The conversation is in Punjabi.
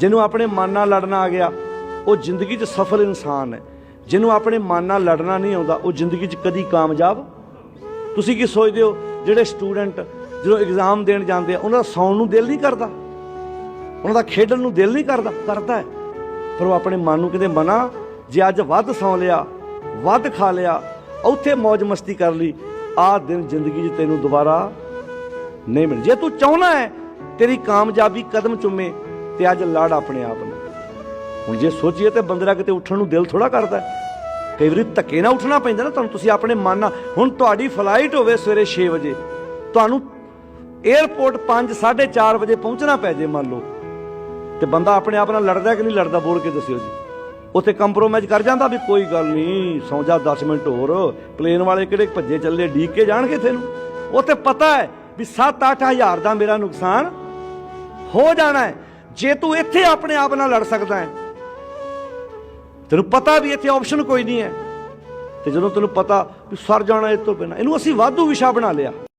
ਜਿਹਨੂੰ ਆਪਣੇ ਮਨ ਨਾਲ ਲੜਨਾ ਆ ਗਿਆ, ਉਹ ਜ਼ਿੰਦਗੀ 'ਚ ਸਫਲ ਇਨਸਾਨ ਹੈ। ਜਿਹਨੂੰ ਆਪਣੇ ਮਨ ਨਾਲ ਲੜਨਾ ਨਹੀਂ ਆਉਂਦਾ, ਉਹ ਜ਼ਿੰਦਗੀ 'ਚ ਕਦੀ ਕਾਮਯਾਬ। ਤੁਸੀਂ ਕੀ ਸੋਚਦੇ ਹੋ, ਜਿਹੜੇ ਸਟੂਡੈਂਟ ਜਦੋਂ ਐਗਜ਼ਾਮ ਦੇਣ ਜਾਂਦੇ ਆ, ਉਹਨਾਂ ਦਾ ਸੌਣ ਨੂੰ ਦਿਲ ਨਹੀਂ ਕਰਦਾ। ਉਹਨਾਂ ਦਾ ਖੇਡਣ ਨੂੰ ਦਿਲ ਨਹੀਂ ਕਰਦਾ ਕਰਦਾ ਹੈ। ਪਰ ਉਹ ਆਪਣੇ ਮਨ ਨੂੰ ਕਿਤੇ ਮਨਾ, ਜੇ ਅੱਜ ਵੱਧ ਸੌਂ ਲਿਆ, ਵੱਧ ਖਾ ਲਿਆ, ਉੱਥੇ ਮौज ਮਸਤੀ ਕਰ ਲਈ ਆਹ ਦਿਨ ਜ਼ਿੰਦਗੀ 'ਚ ਤੈਨੂੰ ਦੁਬਾਰਾ ਨਹੀਂ ਮਿਲ ਜੇ ਤੂੰ ਚਾਹਣਾ ਹੈ, ਤੇਰੀ ਕਾਮਯਾਬੀ ਕਦਮ ਚੁੰਮੇ ਤੇ ਅੱਜ ਲੜ ਆਪਣੇ ਆਪ ਨੂੰ। ਹੁਣ ਜੇ ਸੋਚੀਏ ਤੇ ਬੰਦੇ ਦਾ ਕਿਤੇ ਉੱਠਣ ਨੂੰ ਦਿਲ ਥੋੜਾ ਕਰਦਾ ਕਈ ਵਾਰੀ ਧੱਕੇ ਨਾਲ ਉੱਠਣਾ ਪੈਂਦਾ ਨਾ, ਤੁਹਾਨੂੰ ਤੁਸੀਂ ਆਪਣੇ ਮਨ ਨਾਲ, ਹੁਣ ਤੁਹਾਡੀ ਫਲਾਈਟ ਹੋਵੇ ਸਵੇਰੇ 6 ਵਜੇ, ਤੁਹਾਨੂੰ 에ਅਰਪੋਰਟ 5 4:30 ਵਜੇ ਪਹੁੰਚਣਾ ਪੈ ਜੇ ਮੰਨ ਲਓ। ਤੇ ਬੰਦਾ ਆਪਣੇ ਆਪ ਨਾਲ ਲੜਦਾ ਕਿ ਨਹੀਂ ਲੜਦਾ, ਬੋਲ ਕੇ ਦੱਸਿਓ ਜੀ। ਉੱਥੇ ਕੰਪਰੋਮਾਈਜ਼ ਕਰ ਜਾਂਦਾ ਵੀ ਕੋਈ ਗੱਲ ਨਹੀਂ, ਸੌਂ ਜਾ 10 ਮਿੰਟ ਹੋਰ ਪਲੇਨ ਵਾਲੇ ਕਿਹੜੇ ਭੱਜੇ ਚੱਲੇ, ਡੀਕ ਕੇ ਜਾਣਗੇ ਤੈਨੂੰ। ਉੱਥੇ ਪਤਾ ਹੈ ਵੀ 7-8 ਹਜ਼ਾਰ ਦਾ ਮੇਰਾ ਨੁਕਸਾਨ ਹੋ ਜਾਣਾ ਹੈ। ਜੇ ਤੂੰ ਇੱਥੇ ਆਪਣੇ ਆਪ ਨਾਲ ਲੜ ਸਕਦਾ ਹੈ, ਤੈਨੂੰ ਪਤਾ ਵੀ ਇੱਥੇ ਆਪਸ਼ਨ ਕੋਈ ਨਹੀਂ ਹੈ। ਤੇ ਜਦੋਂ ਤੈਨੂੰ ਪਤਾ ਵੀ ਸਰ ਜਾਣਾ ਇਸ ਤੋਂ ਬਿਨਾਂ, ਇਹਨੂੰ ਅਸੀਂ ਵਾਧੂ ਵਿਸ਼ਾ ਬਣਾ ਲਿਆ।